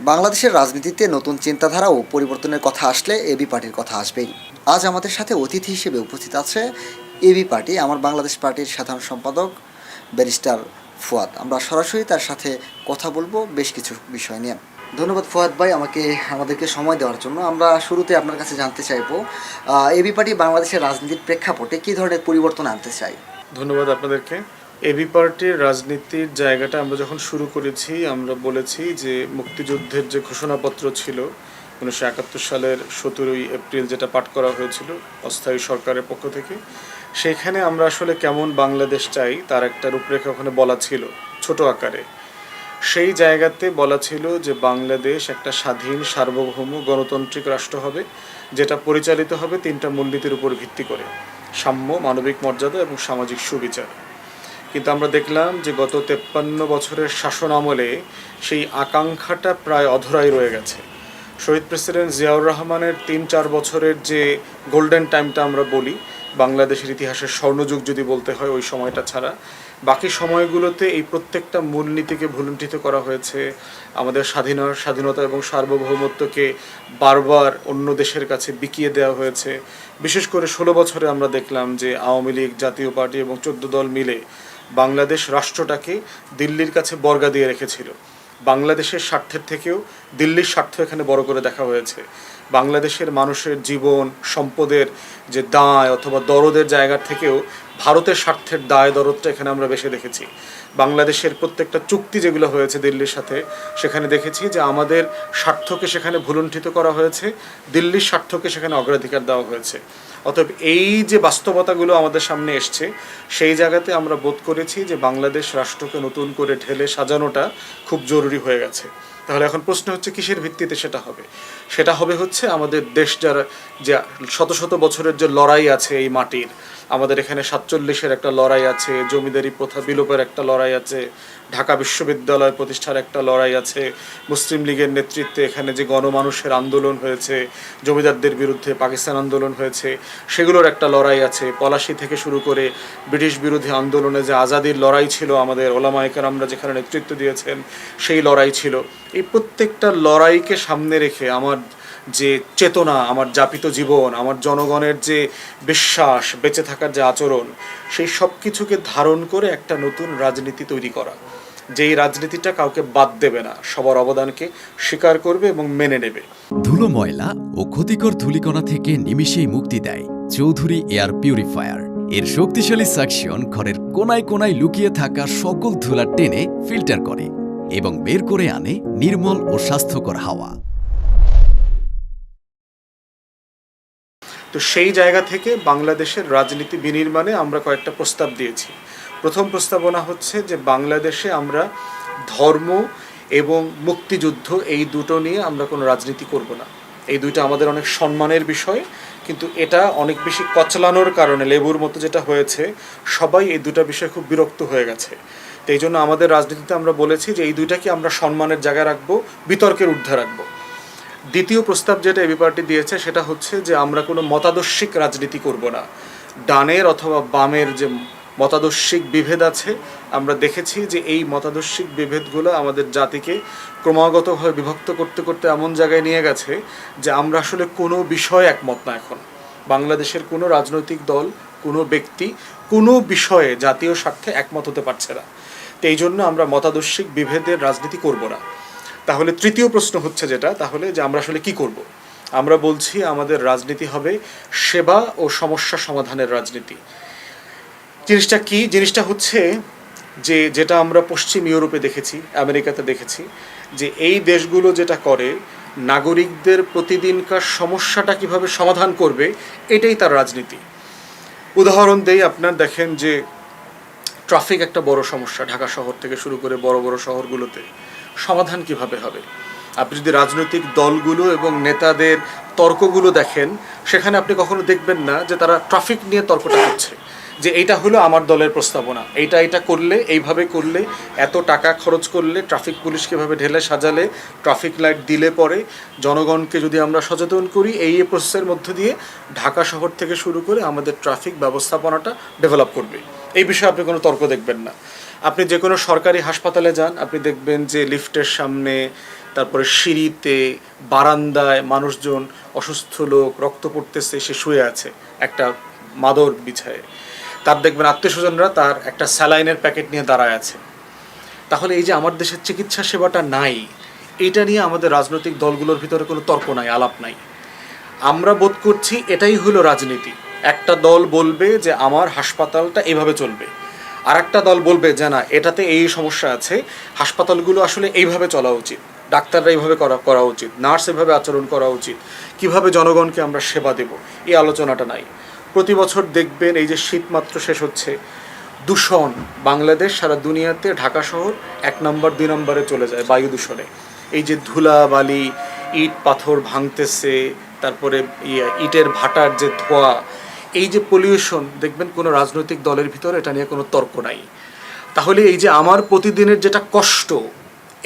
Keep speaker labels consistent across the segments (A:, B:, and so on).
A: বাংলাদেশের রাজনীতিতে নতুন চিন্তাধারা ও পরিবর্তনের কথা আসলে এবি পার্টির কথা আসবেই। আজ আমাদের সাথে অতিথি হিসেবে উপস্থিত আছে এবি পার্টি, আমার বাংলাদেশ পার্টির সাধারণ সম্পাদক ব্যারিস্টার ফুয়াদ। আমরা সরাসরি তার সাথে কথা বলব বেশ কিছু বিষয় নিয়ে। ধন্যবাদ ফুয়াদ ভাই আমাকে, আমাদেরকে সময় দেওয়ার জন্য। আমরা শুরুতে আপনার কাছে জানতে চাইব এবি পার্টি বাংলাদেশের রাজনীতির প্রেক্ষাপটে কী ধরনের পরিবর্তন আনতে চাই
B: ধন্যবাদ আপনাদেরকে। এবি পার্টির রাজনীতির জায়গাটা আমরা যখন শুরু করেছি, আমরা বলেছি যে মুক্তিযুদ্ধের যে ঘোষণাপত্র ছিল, উনিশশো একাত্তর সালের সতেরোই এপ্রিল যেটা পাঠ করা হয়েছিল অস্থায়ী সরকারের পক্ষ থেকে, সেখানে আমরা আসলে কেমন বাংলাদেশ চাই তার একটা রূপরেখা ওখানে বলা ছিল, ছোট আকারে। সেই জায়গাতে বলা ছিল যে বাংলাদেশ একটা স্বাধীন, সার্বভৌম, গণতান্ত্রিক রাষ্ট্র হবে, যেটা পরিচালিত হবে তিনটা মূলনীতির উপর ভিত্তি করে, সাম্য, মানবিক মর্যাদা এবং সামাজিক সুবিচার। কিন্তু আমরা দেখলাম যে গত তেপ্পান্ন বছরের শাসন আমলে সেই আকাঙ্ক্ষাটা প্রায় অধরাই রয়ে গেছে। শহীদ প্রেসিডেন্ট জিয়াউর রহমানের তিন চার বছরের যে গোল্ডেন টাইমটা আমরা বলি, বাংলাদেশের ইতিহাসের স্বর্ণযুগ যদি বলতে হয় ওই সময়টা ছাড়া, বাকি সময়গুলোতে এই প্রত্যেকটা মূলনীতিকে ভুলুণ্ঠিত করা হয়েছে। আমাদের স্বাধীন স্বাধীনতা এবং সার্বভৌমত্বকে বারবার অন্য দেশের কাছে বিকিয়ে দেওয়া হয়েছে। বিশেষ করে ষোলো বছরে আমরা দেখলাম যে আওয়ামী লীগ, জাতীয় পার্টি এবং চোদ্দ দল মিলে বাংলাদেশ রাষ্ট্রটাকে দিল্লির কাছে বর্গা দিয়ে রেখেছিল। বাংলাদেশের স্বার্থের থেকেও দিল্লির স্বার্থ এখানে বড় করে দেখা হয়েছে। বাংলাদেশের মানুষের জীবন, সম্পদের যে দায় অথবা দরদের জায়গা থেকেও ভারতের স্বার্থের দায় দরদটা এখানে আমরা বেশি দেখেছি। বাংলাদেশের প্রত্যেকটা চুক্তি যেগুলো হয়েছে দিল্লির সাথে, সেখানে দেখেছি যে আমাদের স্বার্থকে সেখানে ভুলুণ্ঠিত করা হয়েছে, দিল্লির স্বার্থকে সেখানে অগ্রাধিকার দেওয়া হয়েছে। অতএব এই যে বাস্তবতাগুলো আমাদের সামনে এসছে, সেই জায়গাতে আমরা বোধ করেছি যে বাংলাদেশ রাষ্ট্রকে নতুন করে ঢেলে সাজানোটা খুব জরুরি হয়ে গেছে। তাহলে এখন প্রশ্ন হচ্ছে, কিসের ভিত্তিতে সেটা হবে? সেটা হবে হচ্ছে আমাদের দেশ যারা, যে শত শত বছরের যে লড়াই আছে এই মাটির, আমাদের এখানে সাতচল্লিশের একটা লড়াই আছে, জমিদারি প্রথা বিলোপের একটা লড়াই আছে, ঢাকা বিশ্ববিদ্যালয় প্রতিষ্ঠার একটা লড়াই আছে, মুসলিম লীগের নেতৃত্বে এখানে যে গণমানুষের আন্দোলন হয়েছে, জমিদারদের বিরুদ্ধে পাকিস্তান আন্দোলন হয়েছে, সেগুলোর একটা লড়াই আছে। পলাশি থেকে শুরু করে ব্রিটিশ বিরোধী আন্দোলনে যে আজাদির লড়াই ছিল আমাদের ওলামাইকার আমরা যেখানে নেতৃত্ব দিয়েছেন, সেই লড়াই ছিল। এই প্রত্যেকটা লড়াইকে সামনে রেখে আমার যে চেতনা, আমার যাপিত জীবন, আমার জনগণের যে বিশ্বাস, বেঁচে থাকার যে আচরণ, সেই সব কিছুকে ধারণ করে একটা নতুন রাজনীতি তৈরি করা। যেই রাজনীতিটা কাউকে বাদ দেবে না, সবার অবদানকে স্বীকার করবে এবং মেনে নেবে।
C: ধুলো ময়লা ও ক্ষতিকর ধুলিকণা থেকে নিমিষেই মুক্তি দেয় চৌধুরী এয়ার পিউরিফায়ার। এর শক্তিশালী সাকশন ঘরের কোনায় কোনায় লুকিয়ে থাকা সকল ধুলা টেনে ফিল্টার করে। এবং বের করে আনে নির্মল ও স্বাস্থ্যকর হাওয়া।
B: তো সেই জায়গা থেকে বাংলাদেশের রাজনীতি বিনির্মাণে আমরা কয়েকটা প্রস্তাব দিয়েছি। প্রথম প্রস্তাবনা হচ্ছে যে বাংলাদেশে আমরা ধর্ম এবং মুক্তিযুদ্ধ এই দুটো নিয়ে আমরা কোনো রাজনীতি করব না। এই দুইটা আমাদের অনেক সম্মানের বিষয়, কিন্তু এটা অনেক বেশি কচলানোর কারণে, লেবুর মতো যেটা হয়েছে, সবাই এই দুটা বিষয় খুব বিরক্ত হয়ে গেছে। তো এই জন্য আমাদের রাজনীতিতে আমরা বলেছি যে এই দুইটাকে আমরা সম্মানের জায়গায় রাখব, বিতর্কের ঊর্ধ্বে রাখব। দ্বিতীয় প্রস্তাব যেটা এবি পার্টি দিয়েছে সেটা হচ্ছে যে আমরা কোনো মতাদর্শিক রাজনীতি করব না। ডানের অথবা বামের যে মতাদর্শিক বিভেদ আছে, আমরা দেখেছি যে এই মতাদর্শিক বিভেদগুলো আমাদের জাতিকে ক্রমাগতভাবে বিভক্ত করতে করতে এমন জায়গায় নিয়ে গেছে যে আমরা আসলে কোনো বিষয়ে একমত না এখন। বাংলাদেশের কোনো রাজনৈতিক দল, কোনো ব্যক্তি কোনো বিষয়ে জাতীয় স্বার্থে একমত হতে পারছে না। তো এই জন্য আমরা মতাদর্শিক বিভেদের রাজনীতি করব না। তাহলে তৃতীয় প্রশ্ন হচ্ছে যেটা, তাহলে যে আমরা আসলে কি করব? আমরা বলছি আমাদের রাজনীতি হবে সেবা ও সমস্যা সমাধানের রাজনীতি। জিনিসটা কি? জিনিসটা হচ্ছে যে যেটা আমরা পশ্চিম ইউরোপে দেখেছি, আমেরিকাতে দেখেছি, যে এই দেশগুলো যেটা করে, নাগরিকদের প্রতিদিনকার সমস্যাটা কীভাবে সমাধান করবে, এটাই তার রাজনীতি। উদাহরণ দেই আপনার, দেখেন যে ট্রাফিক একটা বড় সমস্যা ঢাকা শহর থেকে শুরু করে বড় বড় শহরগুলোতে। সমাধান কীভাবে হবে? আপনি যদি রাজনৈতিক দলগুলো এবং নেতাদের তর্কগুলো দেখেন, সেখানে আপনি কখনো দেখবেন না যে তারা ট্রাফিক নিয়ে তর্কটা করছে। যে এইটা হলো আমার দলের প্রস্তাবনা, এইটা এটা করলে, এইভাবে করলে, এত টাকা খরচ করলে, ট্রাফিক পুলিশ কীভাবে ঢেলে সাজালে, ট্রাফিক লাইট দিলে পরে জনগণকে যদি আমরা সচেতন করি, এই প্রসেসের মধ্য দিয়ে ঢাকা শহর থেকে শুরু করে আমাদের ট্রাফিক ব্যবস্থাপনাটা ডেভেলপ করবে। এই বিষয়ে আপনি কোনো তর্ক দেখবেন না। আপনি যে কোনো সরকারি হাসপাতালে যান, আপনি দেখবেন যে লিফটের সামনে, তারপরে সিঁড়িতে, বারান্দায় মানুষজন, অসুস্থ লোক, রক্ত পড়তেছে, সে শুয়ে আছে, একটা মাদর বিছায়। তার দেখবেন আত্মীয় স্বজনরা তার একটা স্যালাইনের প্যাকেট নিয়ে দাঁড়ায় আছে। তাহলে এই যে আমার দেশের চিকিৎসা সেবাটা নাই এটা নিয়ে আমাদের রাজনৈতিক দলগুলোর ভিতরে কোনো তর্ক নাই, আলাপ নাই। আমরা বোধ করছি এটাই হলো রাজনীতি। একটা দল বলবে যে আমার হাসপাতালটা এভাবে চলবে। আর একটা দল বলবে যে না এটাতে এই সমস্যা আছে হাসপাতালগুলো আসলে এইভাবে চলা উচিত ডাক্তাররা এইভাবে করা করা উচিত নার্স এভাবে আচরণ করা উচিত কীভাবে জনগণকে আমরা সেবা দেব এই আলোচনাটা নাই। প্রতি বছর দেখবেন এই যে শীত মাত্র শেষ হচ্ছে দূষণ বাংলাদেশ সারা দুনিয়াতে ঢাকা শহর এক নম্বর দুই নম্বরে চলে যায় বায়ু দূষণে। এই যে ধুলা বালি ইট পাথর ভাঙতেছে তারপরে ইয়ে, ইটের ভাটার যে ধোয়া এই যে পলিউশন দেখবেন কোনো রাজনৈতিক দলের ভিতরে এটা নিয়ে কোনো তর্ক নাই। তাহলে এই যে আমার প্রতিদিনের যেটা কষ্ট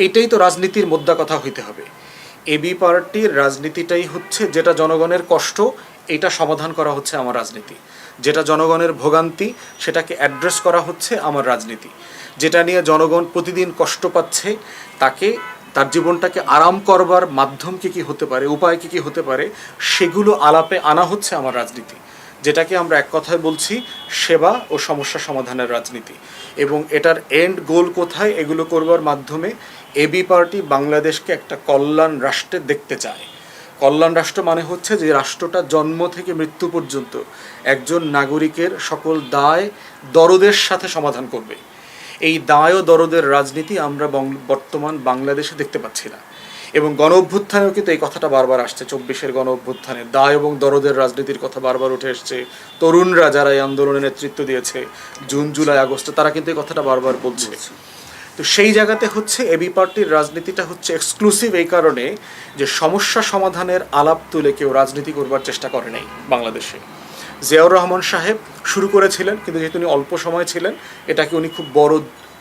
B: এইটাই তো রাজনীতির মোদ্দা কথা হইতে হবে। এবি পার্টির রাজনীতিটাই হচ্ছে যেটা জনগণের কষ্ট, এটা সমাধান করা হচ্ছে আমার রাজনীতি। যেটা জনগণের ভোগান্তি, সেটাকে অ্যাড্রেস করা হচ্ছে আমার রাজনীতি। যেটা নিয়ে জনগণ প্রতিদিন কষ্ট পাচ্ছে, তাকে, তার জীবনটাকে আরাম করবার মাধ্যম কী কী হতে পারে, উপায় কী কী হতে পারে, সেগুলো আলাপে আনা হচ্ছে আমার রাজনীতি। যেটাকে আমরা এক কথায় বলছি সেবা ও সমস্যা সমাধানের রাজনীতি। এবং এটার এন্ড গোল কোথায় এগুলো করবার মাধ্যমে এবি পার্টি বাংলাদেশকে একটা কল্যাণ রাষ্ট্রে দেখতে চায়। কল্যাণ রাষ্ট্র মানে হচ্ছে যে রাষ্ট্রটা জন্ম থেকে মৃত্যু পর্যন্ত একজন নাগরিকের সকল দায় দরদের সাথে সমাধান করবে। এই দায় ও দরদের রাজনীতি আমরা বর্তমান বাংলাদেশে দেখতে পাচ্ছি না। এবং গণ অভ্যুত্থানেও কিন্তু এই কথাটা বারবার আসছে চব্বিশের গণ অভ্যুত্থানে দায় এবং দরদের রাজনীতির কথা বারবার উঠে এসছে। তরুণরা যারা এই আন্দোলনে নেতৃত্ব দিয়েছে জুন জুলাই আগস্টে তারা কিন্তু এই কথাটা বারবার বলছে। তো সেই জায়গাতে হচ্ছে এবি পার্টির রাজনীতিটা হচ্ছে এক্সক্লুসিভ এই কারণে যে সমস্যা সমাধানের আলাপ তুলে কেউ রাজনীতি করবার চেষ্টা করে নাই বাংলাদেশে। জিয়াউর রহমান সাহেব শুরু করেছিলেন কিন্তু যেহেতু উনি অল্প সময় ছিলেন এটাকে উনি খুব বড়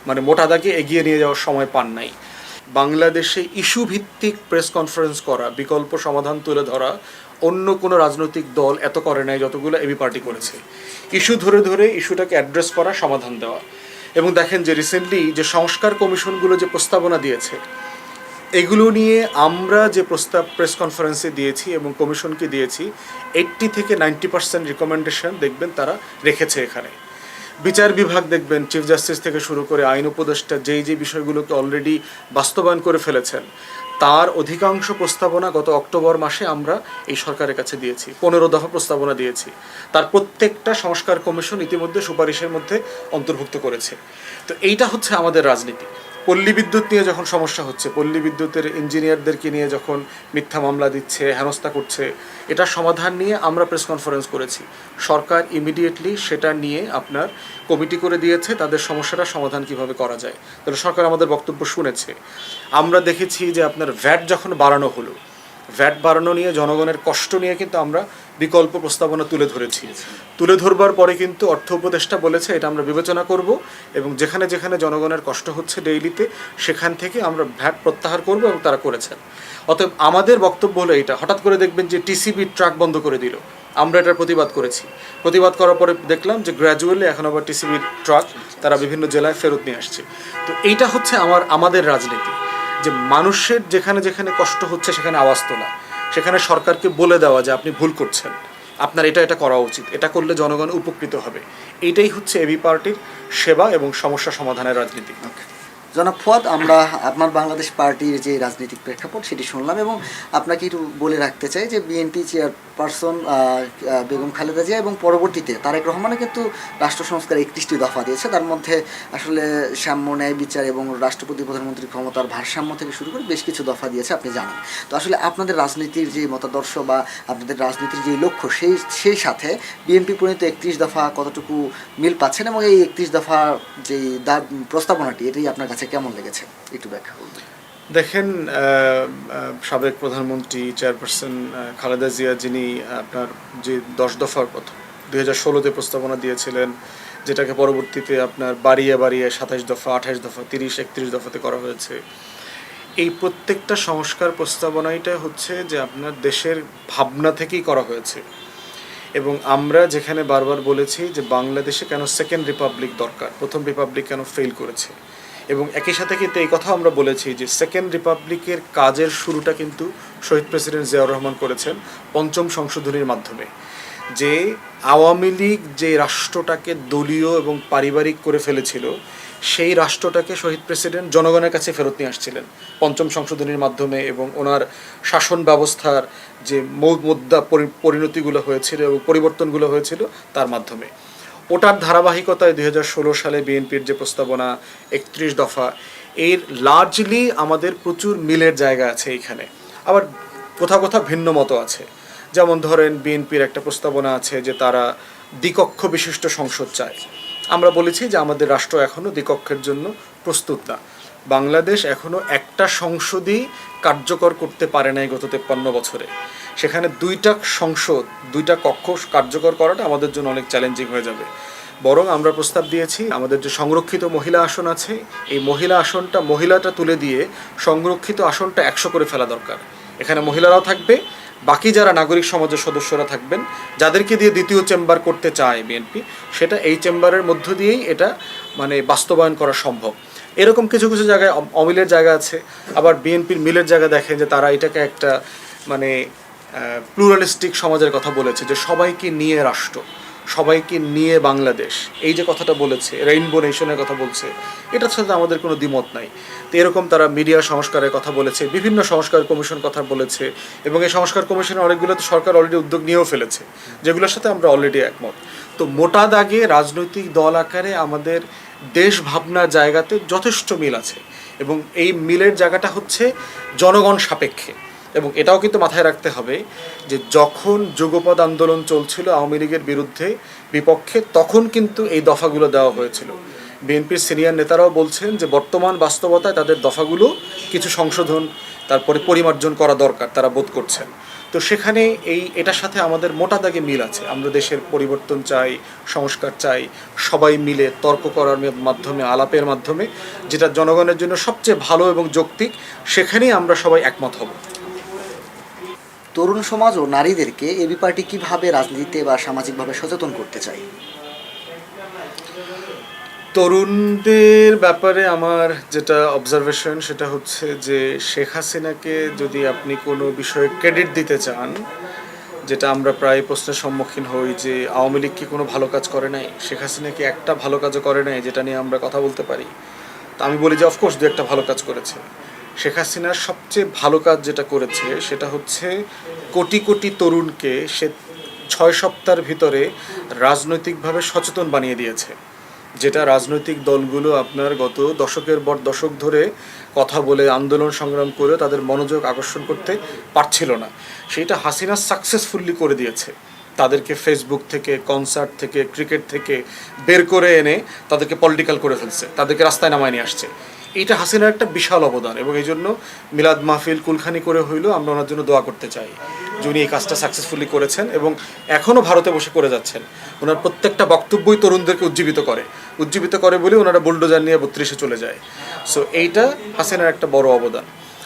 B: মানে মোটা দাগে এগিয়ে নিয়ে যাওয়ার সময় পান নাই। বাংলাদেশে ইস্যু ভিত্তিক প্রেস কনফারেন্স করা, বিকল্প সমাধান তুলে ধরা, অন্য কোনো রাজনৈতিক দল এত করে নাই যতগুলো এবি পার্টি করেছে। ইস্যু ধরে ধরে ইস্যুটাকে অ্যাড্রেস করা, সমাধান দেওয়া। এবং দেখেন যে রিসেন্টলি যে সংস্কার কমিশনগুলো যে প্রস্তাবনা দিয়েছে, এগুলো নিয়ে আমরা যে প্রস্তাব প্রেস কনফারেন্সে দিয়েছি এবং কমিশনকে দিয়েছি, এইট্টি থেকে নাইনটি পার্সেন্ট রিকমেন্ডেশন দেখবেন তারা রেখেছে এখানে। বিচার বিভাগ দেখবেন চিফ জাস্টিস থেকে শুরু করে আইন উপদেষ্টা যেই যে বিষয়গুলোকে অলরেডি বাস্তবায়ন করে ফেলেছেন, তার অধিকাংশ প্রস্তাবনা গত অক্টোবর মাসে আমরা এই সরকারের কাছে দিয়েছি, পনেরো দফা প্রস্তাবনা দিয়েছি। তার প্রত্যেকটা সংস্কার কমিশন ইতিমধ্যে সুপারিশের মধ্যে অন্তর্ভুক্ত করেছে। তো এইটা হচ্ছে আমাদের রাজনীতি। পল্লী বিদ্যুৎ নিয়ে যখন সমস্যা হচ্ছে, পল্লী বিদ্যুতের ইঞ্জিনিয়ারদেরকে নিয়ে যখন মিথ্যা মামলা দিচ্ছে, হেনস্থা করছে, এটা সমাধান নিয়ে আমরা প্রেস কনফারেন্স করেছি। সরকার ইমিডিয়েটলি সেটা নিয়ে আপনার কমিটি করে দিয়েছে, তাদের সমস্যাটা সমাধান কীভাবে করা যায়। তাহলে সরকার আমাদের বক্তব্য শুনেছে। আমরা দেখেছি যে আপনার ভ্যাট যখন বাড়ানো হলো ভ্যাট বাড়ানো নিয়ে জনগণের কষ্ট নিয়ে কিন্তু আমরা বিকল্প প্রস্তাবনা তুলে ধরেছি। তুলে ধরবার পরে কিন্তু অর্থ উপদেষ্টা বলেছে, এটা আমরা বিবেচনা করব এবং যেখানে যেখানে জনগণের কষ্ট হচ্ছে ডেইলিতে, সেখান থেকে আমরা ভ্যাট প্রত্যাহার করব এবং তারা করেছেন। অতএব আমাদের বক্তব্য হলো এটা হঠাৎ করে দেখবেন যে টিসিবি ট্রাক বন্ধ করে দিল। আমরা এটার প্রতিবাদ করেছি। প্রতিবাদ করার পরে দেখলাম যে গ্র্যাজুয়ালি এখন আবার টিসিবির ট্রাক তারা বিভিন্ন জেলায় ফেরত নিয়ে আসছে। তো এইটা হচ্ছে আমার, আমাদের রাজনীতি। যে মানুষের যেখানে যেখানে কষ্ট হচ্ছে, সেখানে আওয়াজ তোলা। সেখানে সরকারকে বলে দেওয়া যে আপনি ভুল করছেন। আপনার এটা এটা করা উচিত। এটা করলে জনগণ উপকৃত হবে। এটাই হচ্ছে এবি পার্টির সেবা এবং সমস্যা সমাধানের রাজনীতি
A: জনাব ফুয়াদ, আমরা আপনার বাংলাদেশ পার্টির যে রাজনৈতিক প্রেক্ষাপট সেটি শুনলাম এবং আপনাকে একটু বলে রাখতে চাই যে বিএনপি চেয়ারপারসন বেগম খালেদা জিয়া এবং পরবর্তীতে তারেক রহমানও কিন্তু রাষ্ট্র সংস্কার একত্রিশটি দফা দিয়েছে। তার মধ্যে আসলে সাম্য ন্যায় বিচার এবং রাষ্ট্রপতি প্রধানমন্ত্রীর ক্ষমতার ভারসাম্য থেকে শুরু করে বেশ কিছু দফা দিয়েছে আপনি জানেন। তো আসলে আপনাদের রাজনীতির যে মতাদর্শ বা আপনাদের রাজনীতির যে লক্ষ্য, সেই সেই সাথে বিএনপি প্রণীত একত্রিশ দফা কতটুকু মিল পাচ্ছেন এবং এই একত্রিশ দফা যে প্রস্তাবনাটি, এটাই আপনার কাছে কেমন লেগেছে? একটু ব্যাখ্যা করবেন।
B: দেখেন সাবেক প্রধানমন্ত্রী চেয়ারপারসন খালেদা জিয়া যিনি, আপনার যে দশ দফার কথা দুই হাজার ষোলোতে প্রস্তাবনা দিয়েছিলেন, যেটাকে পরবর্তীতে আপনার বাড়িয়ে বাড়িয়ে সাতাশ দফা, আঠাশ দফা, তিরিশ, একত্রিশ দফাতে করা হয়েছে। এই প্রত্যেকটা সংস্কার প্রস্তাবনাইটা হচ্ছে যে আপনার দেশের ভাবনা থেকেই করা হয়েছে। এবং আমরা যেখানে বারবার বলেছি যে বাংলাদেশে কেন সেকেন্ড রিপাবলিক দরকার, প্রথম রিপাবলিক কেন ফেল করেছে? এবং একই সাথে কিন্তু এই কথা আমরা বলেছি যে সেকেন্ড রিপাবলিকের কাজের শুরুটা কিন্তু শহীদ প্রেসিডেন্ট জিয়াউর রহমান করেছেন পঞ্চম সংশোধনীর মাধ্যমে। যে আওয়ামী লীগ যে রাষ্ট্রটাকে দলীয় এবং পারিবারিক করে ফেলেছিল, সেই রাষ্ট্রটাকে শহীদ প্রেসিডেন্ট জনগণের কাছে ফেরত নিয়ে আসছিলেন পঞ্চম সংশোধনীর মাধ্যমে এবং ওনার শাসন ব্যবস্থার যে মুদ্রা পরি- পরিণতিগুলো হয়েছিল এবং পরিবর্তনগুলো হয়েছিল তার মাধ্যমে। ওটার ধারাবাহিকতায় দুই হাজার ষোলো সালে বিএনপির যে প্রস্তাবনা একত্রিশ দফা, এর লার্জলি আমাদের প্রচুর মিলের জায়গা আছে এইখানে। আবার কোথাও কোথাও ভিন্ন মতো আছে। যেমন ধরেন বিএনপির একটা প্রস্তাবনা আছে যে তারা দ্বিকক্ষ বিশিষ্ট সংসদ চায়। আমরা বলেছি যে আমাদের রাষ্ট্র এখনও দ্বিকক্ষের জন্য প্রস্তুত না। বাংলাদেশ এখনও একটা সংসদই কার্যকর করতে পারে নাই গত তেপ্পান্ন বছরে। সেখানে দুইটা সংসদ, দুইটা কক্ষ কার্যকর করাটা আমাদের জন্য অনেক চ্যালেঞ্জিং হয়ে যাবে। বরং আমরা প্রস্তাব দিয়েছি, আমাদের যে সংরক্ষিত মহিলা আসন আছে, এই মহিলা আসনটা, মহিলাটা তুলে দিয়ে সংরক্ষিত আসনটা একশো করে ফেলা দরকার। এখানে মহিলারাও থাকবে, বাকি যারা নাগরিক সমাজের সদস্যরা থাকবেন, যাদেরকে দিয়ে দ্বিতীয় চেম্বার করতে চায় বিএনপি সেটা এই চেম্বারের মধ্য দিয়েই এটা মানে বাস্তবায়ন করা সম্ভব। এরকম কিছু কিছু জায়গায় অমিলের জায়গা আছে, আবার বিএনপির মিলের জায়গা দেখেন যে তারা এটাকে একটা মানে প্লুরালিস্টিক সমাজের কথা বলেছে যে সবাইকে নিয়ে রাষ্ট্র, সবাইকে নিয়ে বাংলাদেশ। এই যে কথাটা বলেছে রেইনবো নেশনের কথা বলছে, এটার সাথে আমাদের কোনো দ্বিমত নাই। তো এরকম তারা মিডিয়া সংস্কারের কথা বলেছে, বিভিন্ন সংস্কার কমিশন কথা বলেছে, এবং এই সংস্কার কমিশনের অনেকগুলো তো সরকার অলরেডি উদ্যোগ নিয়েও ফেলেছে, যেগুলোর সাথে আমরা অলরেডি একমত। তো মোটা দাগে রাজনৈতিক দল আকারে আমাদের দেশ ভাবনার জায়গাতে যথেষ্ট মিল আছে, এবং এই মিলের জায়গাটা হচ্ছে জনগণ সাপেক্ষে। এবং এটাও কিন্তু মাথায় রাখতে হবে যে যখন যুগপদ আন্দোলন চলছিল আওয়ামী লীগের বিরুদ্ধে বিপক্ষে, তখন কিন্তু এই দফাগুলো দেওয়া হয়েছিল। বিএনপির সিনিয়র নেতারাও বলছেন যে বর্তমান বাস্তবতায় তাদের দফাগুলো কিছু সংশোধন, তারপরে পরিমার্জন করা দরকার তারা বোধ করছেন। তো সেখানে এই, এটার সাথে আমাদের মোটা দাগে মিল আছে। আমরা দেশের পরিবর্তন চাই, সংস্কার চাই, সবাই মিলে তর্ক করার মাধ্যমে, আলাপের মাধ্যমে, যেটা জনগণের জন্য সবচেয়ে ভালো এবং যৌক্তিক, সেখানেই আমরা সবাই একমত হব।
A: তরুণ সমাজ ও নারীদেরকে এবি পার্টি কীভাবে রাজনীতিতে বা সামাজিকভাবে সচেতন করতে চায়?
B: তরুণদের ব্যাপারে আমার যেটা অবজারভেশন সেটা হচ্ছে যে শেখ হাসিনাকে যদি আপনি কোনো বিষয়ে ক্রেডিট দিতে চান, যেটা আমরা প্রায় প্রশ্নের সম্মুখীন হই যে আওয়ামী লীগ কি কোনো ভালো কাজ করে নাই? শেখ হাসিনা কি একটা ভালো কাজও করে নাই, যেটা নিয়ে আমরা কথা বলতে পারি? তা আমি বলি যে অফকোর্স দু একটা ভালো কাজ করেছে। শেখ হাসিনার সবচেয়ে ভালো কাজ যেটা করেছে সেটা হচ্ছে কোটি কোটি তরুণকে সে ছয় সপ্তাহের ভিতরে রাজনৈতিকভাবে সচেতন বানিয়ে দিয়েছে। যেটা রাজনৈতিক দলগুলো আপনার গত দশকের পর দশক ধরে কথা বলে, আন্দোলন সংগ্রাম করে তাদের মনোযোগ আকর্ষণ করতে পারছিল না। সেইটা হাসিনা সাকসেসফুলি করে দিয়েছে। তাদেরকে ফেসবুক থেকে কনসার্ট থেকে ক্রিকেট থেকে বের করে এনে তাদেরকে পলিটিক্যাল করে ফেলছে। তাদেরকে রাস্তায় নামায় নিয়ে আসছে। এইটা হাসিনার একটা বিশাল অবদান এবং এই জন্য মিলাদ মাহফিল কুলখানি করে হইলেও আমরা ওনার জন্য দোয়া করতে চাই। যে উনি এই কাজটা সাকসেসফুলি করেছেন এবং এখনও ভারতে বসে করে যাচ্ছেন। ওনার প্রত্যেকটা বক্তব্যই তরুণদেরকে উজ্জীবিত করে। উজ্জীবিত করে বলে ওনারা বুলডোজার নিয়ে বত্রিশে চলে যায়। সো এইটা হাসিনার একটা বড় অবদান।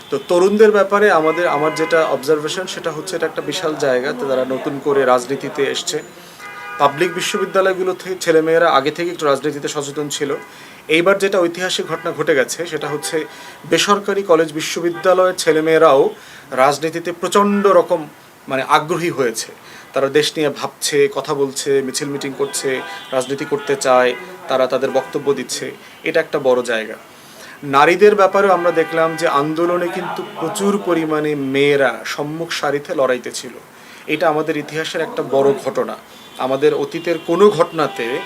B: তো তরুণদের ব্যাপারে আমাদের, আমার যেটা অবজারভেশন সেটা হচ্ছে এটা একটা বিশাল জায়গা তো তারা নতুন করে রাজনীতিতে এসছে। পাবলিক বিশ্ববিদ্যালয়গুলো থেকে ছেলেমেয়েরা আগে থেকে একটু রাজনীতিতে সচেতন ছিল। এইবার যেটা ঐতিহাসিক ঘটনা ঘটে গেছে, সেটা হচ্ছে বেসরকারি কলেজ বিশ্ববিদ্যালয়ের ছেলেমেয়েরাও রাজনীতিতে প্রচণ্ড রকম মানে আগ্রহী হয়েছে। তারা দেশ নিয়ে ভাবছে, কথা বলছে, মিছিল মিটিং করছে, রাজনীতি করতে চায়, তারা তাদের বক্তব্য দিচ্ছে। এটা একটা বড় জায়গা। নারীদের ব্যাপারেও আমরা দেখলাম যে আন্দোলনে কিন্তু প্রচুর পরিমাণে মেয়েরা সম্মুখ সারিতে লড়াইতে ছিল। এটা আমাদের ইতিহাসের একটা বড় ঘটনা। আমাদের অতীতের কোনো ঘটনাতে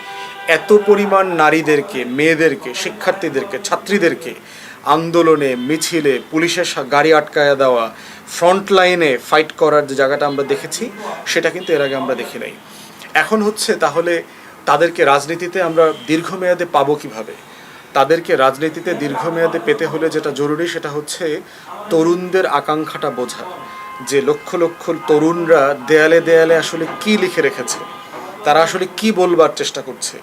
B: এত পরিমাণ নারীদেরকে, মেয়েদেরকে, শিক্ষার্থীদেরকে, ছাত্রীদেরকে আন্দোলনে, মিছিলে পুলিশের গাড়ি আটকায়া দেওয়া ফ্রন্ট লাইনে ফাইট করার যে জায়গাটা আমরা দেখেছি, সেটা কিন্তু এর আগে আমরা দেখি নাই। এখন হচ্ছে তাহলে তাদেরকে রাজনীতিতে আমরা দীর্ঘমেয়াদে পাবো কীভাবে? তাদেরকে রাজনীতিতে দীর্ঘমেয়াদে পেতে হলে যেটা জরুরি সেটা হচ্ছে তরুণদের আকাঙ্ক্ষাটা বোঝা। যে লক্ষ লক্ষ তরুণরা দেয়ালে দেয়ালে আসলে কি লিখে রেখেছে, তারা আসলে কি বলবার চেষ্টা করছে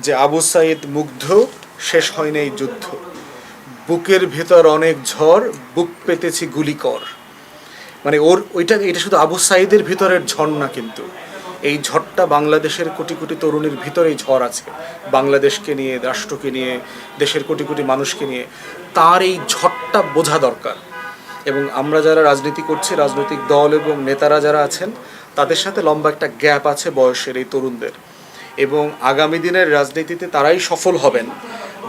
B: যে আবু সাইদ মুগ্ধ, শেষ হয়নি এই যুদ্ধ। বুকের ভেতর অনেক ঝড়, বুক পেতেছি গুলি কর মানে ওর, ওইটা, এটা শুধু আবু সাইদের ভিতরের ঝড় না কিন্তু। এই ঝড়টা বাংলাদেশের কোটি কোটি তরুণীর ভিতরেই ঝড় আছে। বাংলাদেশকে নিয়ে, রাষ্ট্রকে নিয়ে, দেশের কোটি কোটি মানুষকে নিয়ে। তার এই ঝড়টা বোঝা দরকার। এবং আমরা যারা রাজনীতি করছি, রাজনৈতিক দল এবং নেতারা যারা আছেন, তাদের সাথে লম্বা একটা গ্যাপ আছে বয়সের এই তরুণদের। এবং আগামী দিনের রাজনীতিতে তারাই সফল হবেন।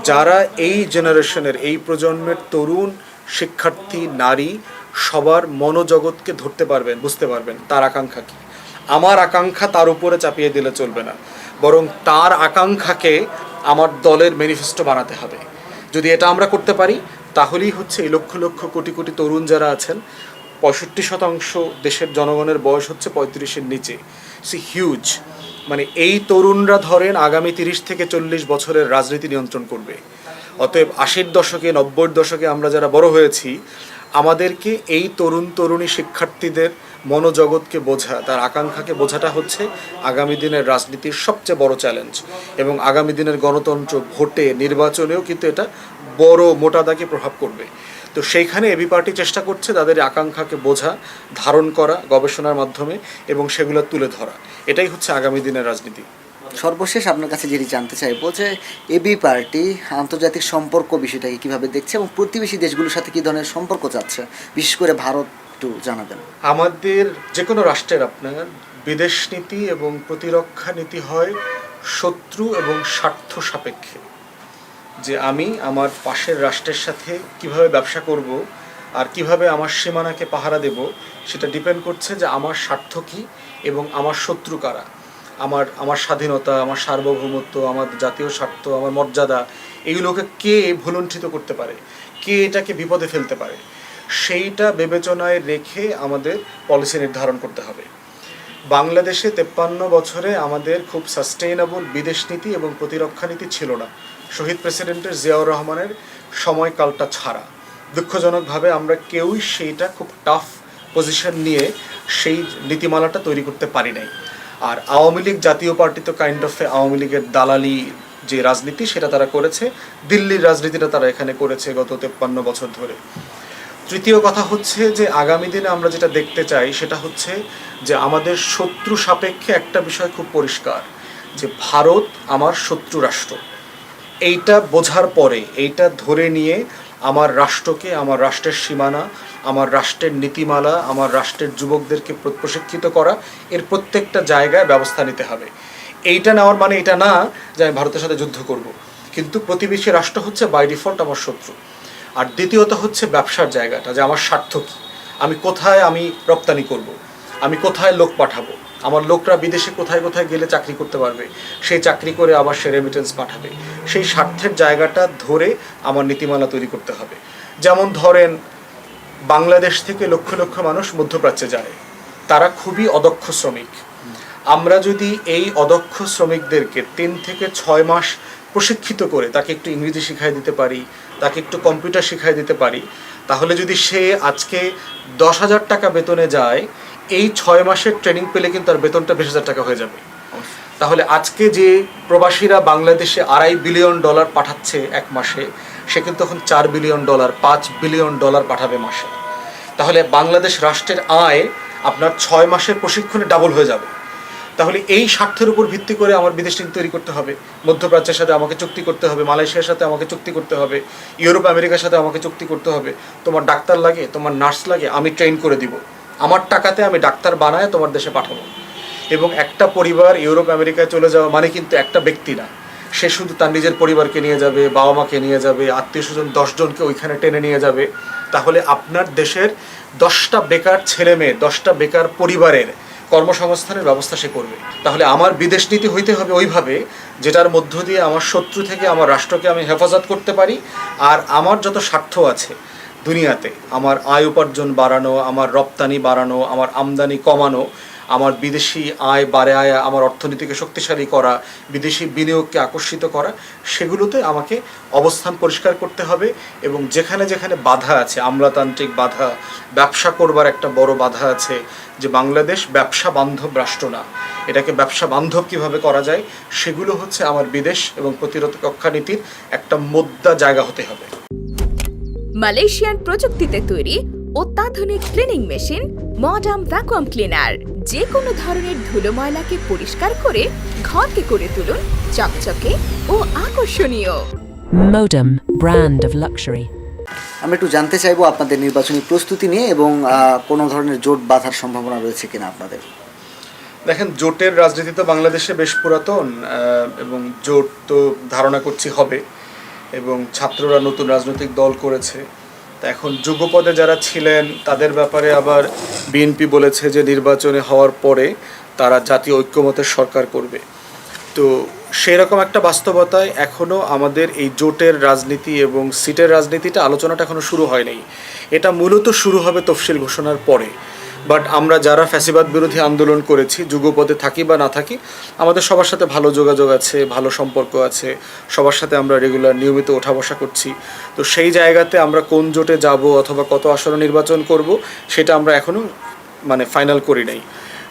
B: যারা এই জেনারেশনের, এই প্রজন্মের তরুণ শিক্ষার্থী, নারী, সবার মনোজগৎকে ধরতে পারবেন, বুঝতে পারবেন তার আকাঙ্ক্ষা কী। আমার আকাঙ্ক্ষা তার উপরে চাপিয়ে দিলে চলবে না। বরং তার আকাঙ্ক্ষাকে আমার দলের ম্যানিফেস্টো বানাতে হবে। যদি এটা আমরা করতে পারি, তাহলেই হচ্ছে এই লক্ষ লক্ষ কোটি কোটি তরুণ যারা আছেন, পঁয়ষট্টি শতাংশ দেশের জনগণের বয়স হচ্ছে পঁয়ত্রিশের নিচে। সি হিউজ মানে এই তরুণরা ধরেন আগামী তিরিশ থেকে চল্লিশ বছরের রাজনীতি নিয়ন্ত্রণ করবে। অতএব আশির দশকে, নব্বইয়ের দশকে আমরা যারা বড় হয়েছি, আমাদেরকে এই তরুণ তরুণী শিক্ষার্থীদের মনোজগৎকে বোঝা, তার আকাঙ্ক্ষাকে বোঝাটা হচ্ছে আগামী দিনের রাজনীতির সবচেয়ে বড় চ্যালেঞ্জ। এবং আগামী দিনের গণতন্ত্র ভোটে, নির্বাচনেও কিন্তু এটা বড় মোটা দাগে প্রভাব করবে। তো সেইখানে এবি পার্টি চেষ্টা করছে তাদের আকাঙ্ক্ষাকে বোঝা ধারণ করা গবেষণার মাধ্যমে এবং সেগুলো তুলে ধরা। এটাই হচ্ছে আগামী দিনের রাজনীতি।
A: সর্বশেষ আপনার কাছে যেটি জানতে চাইব যে এবি পার্টি আন্তর্জাতিক সম্পর্ক বিষয়টাকে কীভাবে দেখছে এবং প্রতিবেশী দেশগুলোর সাথে কী ধরনের সম্পর্ক চাচ্ছে? বিশেষ করে ভারত একটু জানাবেন।
B: আমাদের যে কোনো রাষ্ট্রের আপনার বিদেশ নীতি এবং প্রতিরক্ষা নীতি হয় শত্রু এবং স্বার্থ সাপেক্ষে। যে আমি আমার পাশের রাষ্ট্রের সাথে কীভাবে ব্যবসা করব আর কীভাবে আমার সীমানাকে পাহারা দেব, সেটা ডিপেন্ড করছে যে আমার স্বার্থ কী এবং আমার শত্রু কারা। আমার আমার স্বাধীনতা, আমার সার্বভৌমত্ব, আমার জাতীয় স্বার্থ, আমার মর্যাদা এইগুলোকে কে ভুলুণ্ঠিত করতে পারে? কে এটাকে বিপদে ফেলতে পারে? সেইটা বিবেচনায় রেখে আমাদের পলিসি নির্ধারণ করতে হবে। বাংলাদেশে তেপ্পান্ন বছরে আমাদের খুব সাস্টেইনেবল বিদেশ নীতি এবং প্রতিরক্ষা নীতি ছিল না। শহীদ প্রেসিডেন্টের জিয়াউর রহমানের সময়কালটা ছাড়া। দুঃখজনকভাবে আমরা কেউই সেইটা খুব টাফ পজিশন নিয়ে সেই নীতিমালাটা তৈরি করতে পারি নাই। আর আওয়ামী লীগ জাতীয় পার্টি তো কাইন্ড অফ আওয়ামী লীগের দালালি যে রাজনীতি সেটা তারা করেছে, দিল্লির রাজনীতিটা তারা এখানে করেছে গত তেপ্পান্ন বছর ধরে। তৃতীয় কথা হচ্ছে যে আগামী দিনে আমরা যেটা দেখতে চাই সেটা হচ্ছে যে আমাদের শত্রু সাপেক্ষে একটা বিষয় খুব পরিষ্কার, যে ভারত আমার শত্রু রাষ্ট্র। এইটা বোঝার পরে, এইটা ধরে নিয়ে আমার রাষ্ট্রকে, আমার রাষ্ট্রের সীমানা, আমার রাষ্ট্রের নীতিমালা, আমার রাষ্ট্রের যুবকদেরকে প্রশিক্ষিত করা, এর প্রত্যেকটা জায়গায় ব্যবস্থা নিতে হবে। এইটা নেওয়ার মানে এটা না যে আমি ভারতের সাথে যুদ্ধ করব। কিন্তু প্রতিবেশী রাষ্ট্র হচ্ছে বাই ডিফল্ট আমার শত্রু। আর দ্বিতীয়ত হচ্ছে ব্যবসার জায়গাটা, যে আমার স্বার্থ কী? আমি কোথায় আমি রপ্তানি করব। আমি কোথায় লোক পাঠাবো? আমার লোকরা বিদেশে কোথায় কোথায় গেলে চাকরি করতে পারবে? সেই চাকরি করে আবার সে রেমিটেন্স পাঠাবে। সেই স্বার্থের জায়গাটা ধরে আমার নীতিমালা তৈরি করতে হবে। যেমন ধরেন, বাংলাদেশ থেকে লক্ষ লক্ষ মানুষ মধ্যপ্রাচ্যে যায়। তারা খুবই অদক্ষ শ্রমিক। আমরা যদি এই অদক্ষ শ্রমিকদেরকে তিন থেকে ছয় মাস প্রশিক্ষিত করে তাকে একটু ইংরেজি শিখাই দিতে পারি, তাকে একটু কম্পিউটার শিখাই দিতে পারি, তাহলে যদি সে আজকে দশ হাজার টাকা বেতনে যায় এই ছয় মাসের ট্রেনিং পেলে কিন্তু তার বেতনটা বিশ হাজার টাকা হয়ে যাবে। তাহলে আজকে যে প্রবাসীরা বাংলাদেশে আড়াই বিলিয়ন ডলার পাঠাচ্ছে এক মাসে, সে কিন্তু এখন চার বিলিয়ন ডলার পাঁচ বিলিয়ন ডলার পাঠাবে মাসে। তাহলে বাংলাদেশ রাষ্ট্রের আয় আপনার ছয় মাসের প্রশিক্ষণে ডাবল হয়ে যাবে। তাহলে এই স্বার্থের উপর ভিত্তি করে আমার বিদেশ নীতি তৈরি করতে হবে। মধ্যপ্রাচ্যের সাথে আমাকে চুক্তি করতে হবে, মালয়েশিয়ার সাথে আমাকে চুক্তি করতে হবে, ইউরোপ, আমেরিকার সাথে আমাকে চুক্তি করতে হবে। তোমার ডাক্তার লাগে, তোমার নার্স লাগে, আমি ট্রেন করে দিব। আমার টাকাতে আমি ডাক্তার বানায় তোমার দেশে পাঠাবো। এবং একটা পরিবার ইউরোপ, আমেরিকায় চলে যাওয়া মানে কিন্তু একটা ব্যক্তি না। সে শুধু তার নিজের পরিবারকে নিয়ে যাবে বাবা মাকে নিয়ে যাবে আত্মীয় স্বজন দশজনকে ওইখানে টেনে নিয়ে যাবে। তাহলে আপনার দেশের দশটা বেকার ছেলে মেয়ে, দশটা বেকার পরিবারের কর্মসংস্থানের ব্যবস্থা সে করবে। তাহলে আমার বিদেশ নীতি হইতে হবে ওইভাবে, যেটার মধ্য দিয়ে আমার শত্রু থেকে আমার রাষ্ট্রকে আমি হেফাজত করতে পারি, আর আমার যত স্বার্থ আছে দুনিয়াতে। আমার আয় উপার্জন বাড়ানো, আমার রপ্তানি বাড়ানো, আমার আমদানি কমানো, আমার বিদেশি আয় বাড়ে আয়, আমার অর্থনীতিকে শক্তিশালী করা, বিদেশি বিনিয়োগকে আকর্ষিত করা, সেগুলোতে আমাকে অবস্থান পরিষ্কার করতে হবে এবং যেখানে যেখানে বাধা আছে, আমলাতান্ত্রিক বাধা, ব্যবসা করবার একটা বড় বাধা আছে যে বাংলাদেশ ব্যবসা বান্ধব রাষ্ট্র না। এটাকে ব্যবসা বান্ধব কীভাবে করা যায়, সেগুলো হচ্ছে আমার বিদেশ এবং প্রতিরক্ষা নীতির একটা মোদ্দা জায়গা হতে হবে।
D: মালয়েশিয়ান প্রযুক্তিতে তৈরি অত্যাধুনিক cleaning machine modern vacuum cleaner যে কোনো ধরনের ধুলো ময়লাকে পরিষ্কার করে ঘরকে করে তুলুন চকচকে ও আকর্ষণীয়।
E: Modem, brand of luxury.
A: আমি একটু জানতে চাইব আপনাদের নির্বাচনী প্রস্তুতি নিয়ে এবং আহ, কোনো ধরনের জোট বাঁধার সম্ভাবনা রয়েছে কিনা আপনাদের?
B: দেখেন জোটের রাজনীতি তো বাংলাদেশে বেশ পুরাতন আহ, এবং জোট তো ধারণা করছি হবে। এবং ছাত্ররা নতুন রাজনৈতিক দল করেছে। তা এখন যুগপদে যারা ছিলেন, তাদের ব্যাপারে আবার বিএনপি বলেছে যে নির্বাচনে হওয়ার পরে তারা জাতীয় ঐক্যমতের সরকার করবে। তো সেই রকম একটা বাস্তবতায় এখনও আমাদের এই জোটের রাজনীতি এবং সিটের রাজনীতিটা আলোচনাটা এখনও শুরু হয়নি। এটা মূলত শুরু হবে তফসিল ঘোষণার পরে। বাট আমরা যারা ফ্যাসিবাদ বিরোধী আন্দোলন করেছি, যুগপদে থাকি বা না থাকি, আমাদের সবার সাথে ভালো যোগাযোগ আছে, ভালো সম্পর্ক আছে, সবার সাথে আমরা রেগুলার নিয়মিত ওঠা বসা করছি। তো সেই জায়গাতে আমরা কোন জোটে যাব অথবা কত আসনে নির্বাচন করব, সেটা আমরা এখনও মানে ফাইনাল করি নাই।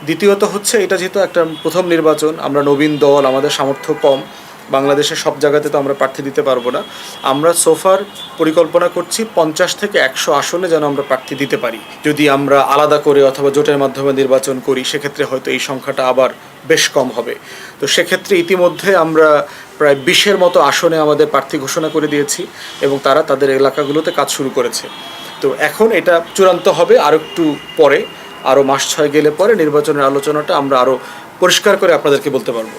B: দ্বিতীয়ত হচ্ছে, এটা যেহেতু একটা প্রথম নির্বাচন, আমরা নবীন দল, আমাদের সামর্থ্য কম বাংলাদেশের সব জায়গাতে তো আমরা প্রার্থী দিতে পারব না। আমরা সোফার পরিকল্পনা করছি পঞ্চাশ থেকে একশো আসনে যেন আমরা প্রার্থী দিতে পারি। যদি আমরা আলাদা করে অথবা জোটের মাধ্যমে নির্বাচন করি, সেক্ষেত্রে হয়তো এই সংখ্যাটা আবার বেশ কম হবে। তো সেক্ষেত্রে ইতিমধ্যে আমরা প্রায় বিশের মতো আসনে আমাদের প্রার্থী ঘোষণা করে দিয়েছি এবং তারা তাদের এলাকাগুলোতে কাজ শুরু করেছে। তো এখন এটা চূড়ান্ত হবে আর একটু পরে আরও মাস ছয় গেলে পরে নির্বাচনের আলোচনাটা আমরা আরও পরিষ্কার করে আপনাদেরকে বলতে পারব।